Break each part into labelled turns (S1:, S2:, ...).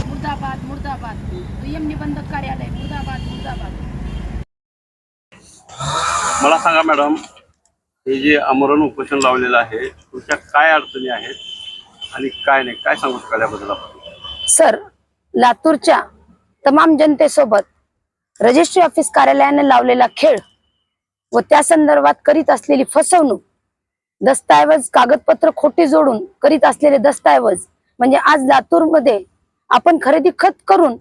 S1: मुर्दाबाद मुर्दाबाद. दुय्यम निबंधक कार्यालय मुर्दाबाद मुर्दाबाद. मला सांगा मॅडम हे जे आमरण उपोषण लावलेलं आहे तुमच्या काय अडचणी आहेत आणि काय नाही? काय सांगू शकाल याबद्दल आपण?
S2: सर लातूरच्या तमाम जनतेसोबत रजिस्ट्री ऑफिस कार्यालयाने लावलेला खेळ व त्या संदर्भात करीत असलेली फसवणूक दस्ताऐवज कागदपत्र खोटी जोडून करीत असलेले दस्ताऐवज म्हणजे आज लातूरमध्ये आपण खरेदी खत करून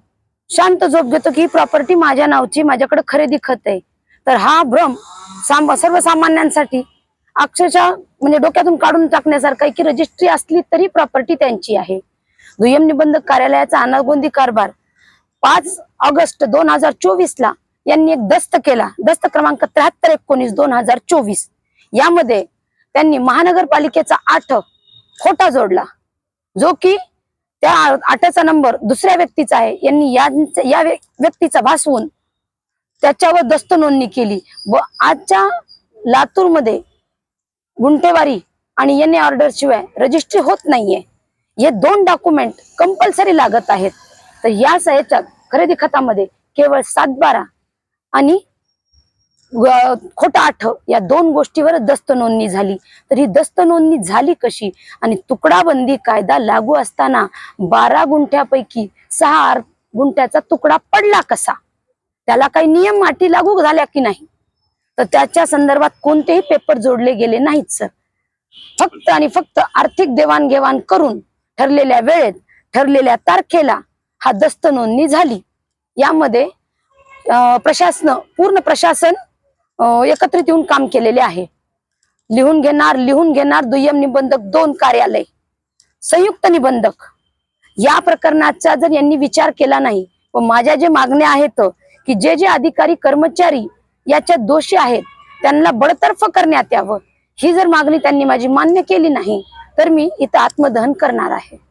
S2: शांत झोप घेतो की ही प्रॉपर्टी माझ्या नावची माझ्याकडे खरेदी खत आहे. तर हा भ्रम सर्वसामान्यांसाठी अक्षरशः म्हणजे डोक्यातून काढून टाकण्यासारखा आहे की रजिस्ट्री असली तरी प्रॉपर्टी त्यांची आहे. दुय्यम निबंधक कार्यालयाचा अनागोंदी कारभार पाच ऑगस्ट दोन हजार चोवीस ला यांनी एक दस्त केला. दस्त क्रमांक त्र्याहत्तर एकोणीस दोन हजार चोवीस. यामध्ये त्यांनी महानगरपालिकेचा आठ खोटा जोडला. जो की त्या आठाचा नंबर दुसऱ्या व्यक्तीचा आहे यांनी या या व्य- व्यक्तीचा भासवून त्याच्यावर दस्त नोंदणी केली. व आजच्या लातूरमध्ये गुंठेवारी आणि एन ऑर्डर शिवाय रजिस्ट्री होत नाहीये. हे दोन डॉक्युमेंट कंपल्सरी लागत आहेत. तर या याच्यात खरेदी खतामध्ये केवळ सात बारा आणि खोटा आठ या दोन गोष्टीवर दस्त नोंदणी झाली. तर ही दस्त नोंदणी झाली कशी? आणि तुकडाबंदी कायदा लागू असताना बारा गुंठ्यापैकी सहा गुंठ्याचा तुकडा पडला कसा? त्याला काही नियम अटी लागू झाल्या की नाही? तर त्याच्या संदर्भात कोणतेही पेपर जोडले गेले नाहीत सर. फक्त आणि फक्त आर्थिक देवाणघेवाण करून ठरलेल्या वेळेत ठरलेल्या तारखेला हा दस्त नोंदणी झाली. यामध्ये प्रशासन पूर्ण प्रशासन एकत्रित येऊन काम केलेले आहे. लिहून घेणार लिहून घेणार दुय्यम निबंधक दोन कार्यालय. संयुक्त निबंधक. या प्रकरणाचा जर यांनी विचार केला नाही व माझ्या जे मागण्या आहेत की जे जे अधिकारी कर्मचारी याच्या दोषी आहेत त्यांना बडतर्फ करण्यात यावं ही जर मागणी त्यांनी माझी मान्य केली नाही तर मी इथं आत्मदहन करणार आहे.